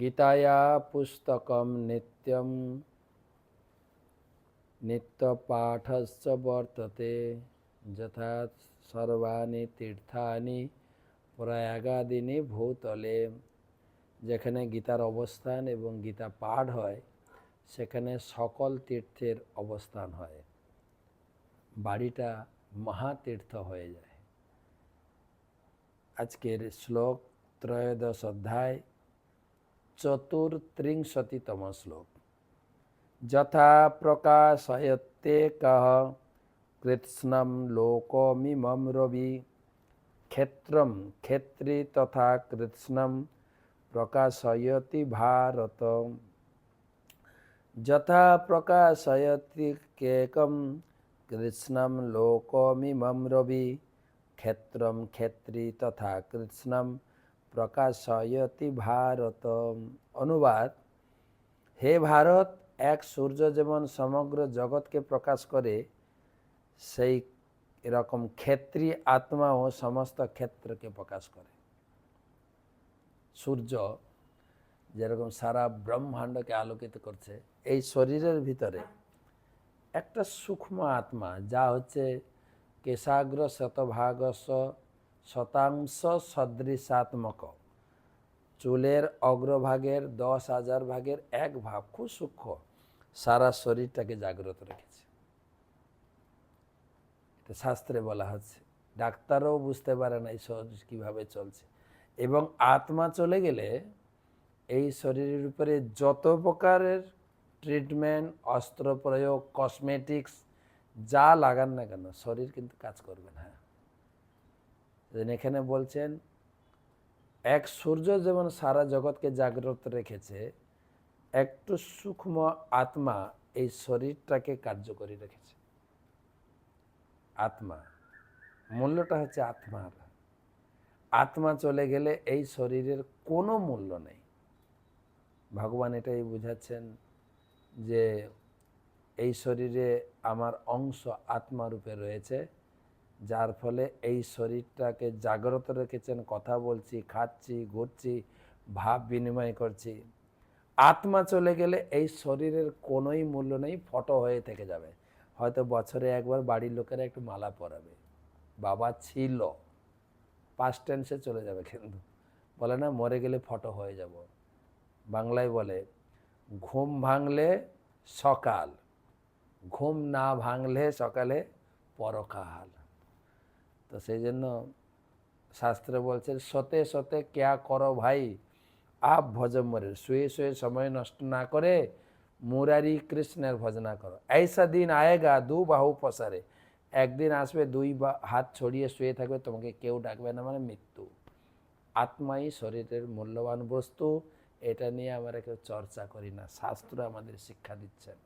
গীতায়া পুস্তকম নিত্যম। নিত্যপাঠশ্চ বর্ততে যথা সর্বাণী তীর্থানি প্রয়াগাদিনী ভূতলে। যেখানে গীতার অবস্থান এবং গীতা পাঠ হয়, সেখানে সকল তীর্থের অবস্থান হয়। বাড়িটা মহাতীর্থ হয়ে যায়। আজকের শ্লোক ত্রয়োদশ অধ্যায় চতুর্ত্রিংশতিতম শ্লোক। যথা প্রকাশয়তে কহ কৃৎস্নম লোকমিমম রবি। ক্ষেত্রম ক্ষেত্রী তথা কৃৎস্নম প্রকাশয়তি ভারত। যথা প্রকাশয়তি কেকম কৃষ্ণম লোকমিমম রবি। ক্ষেত্রম ক্ষেত্রী তথা কৃষ্ণম প্রকাশয়তি ভারত অনুবাদ, হে ভারত, এক সূর্য যেমন সমগ্র জগৎকে প্রকাশ করে, সেই এরকম ক্ষেত্রী আত্মাও সমস্ত ক্ষেত্রকে প্রকাশ করে। সূর্য যেরকম সারা ব্রহ্মাণ্ডকে আলোকিত করছে, এই শরীরের ভিতরে একটা সূক্ষ্ম আত্মা, যা হচ্ছে কেশাগ্র শতভাগস শতাংশ সদৃশাত্মক। চুলের অগ্রভাগের দশ হাজার ভাগের এক ভাগ খুব সূক্ষ্ম। সারা শরীরটাকে জাগ্রত রেখেছে। এটা শাস্ত্রে বলা হচ্ছে। ডাক্তারও বুঝতে পারে না এই শরীর কীভাবে চলছে। এবং আত্মা চলে গেলে এই শরীরের উপরে যত প্রকারের ট্রিটমেন্ট অস্ত্র প্রয়োগ কসমেটিক্স, যা লাগান না কেন, শরীর কিন্তু কাজ করবে না। এখানে বলছেন, এক সূর্য যেমন সারা জগৎকে জাগ্রত রেখেছে, একটু সূক্ষ্ম আত্মা এই শরীরটাকে কার্যকরী রেখেছে। আত্মা, মূল্যটা হচ্ছে আত্মার। আত্মা চলে গেলে এই শরীরের কোনো মূল্য নেই। ভগবান এটাই বুঝাচ্ছেন যে এই শরীরে আমার অংশ আত্মারূপে রয়েছে। যার ফলে এই শরীরটাকে জাগ্রত রেখেছেন, কথা বলছি, খাচ্ছি, ঘুরছি, ভাব বিনিময় করছি। আত্মা চলে গেলে এই শরীরের কোনোই মূল্য নেই, ফটো হয়ে থেকে যাবে। হয়তো বছরে একবার বাড়ির লোকেরা একটু মালা পরাবে। বাবা ছিল পাস্ট টেন্সে চলে যাবে কিন্তু। বলে না, মরে গেলে ফটো হয়ে যাব। বাংলায় বলে, ঘুম ভাঙলে সকাল, ঘুম না ভাঙলে সকালে পরকাল। তো সেই জন্য শাস্ত্রে বলছে, সতে সতে কেয়া করো ভাই? আপ ভজমরে শুয়ে শুয়ে সময় নষ্ট না করে মুরারি কৃষ্ণের ভজনা করো। এইসা দিন আয়েগা, দু বাহু পসারে। একদিন আসবে, দুই হাত ছড়িয়ে শুয়ে থাকবে, তোমাকে কেউ ডাকবে না মানে মৃত্যু। আত্মাই শরীরের মূল্যবান বস্তু। এটা নিয়ে আমরা কেউ চর্চা করি না। শাস্ত্র আমাদের শিক্ষা দিচ্ছেন।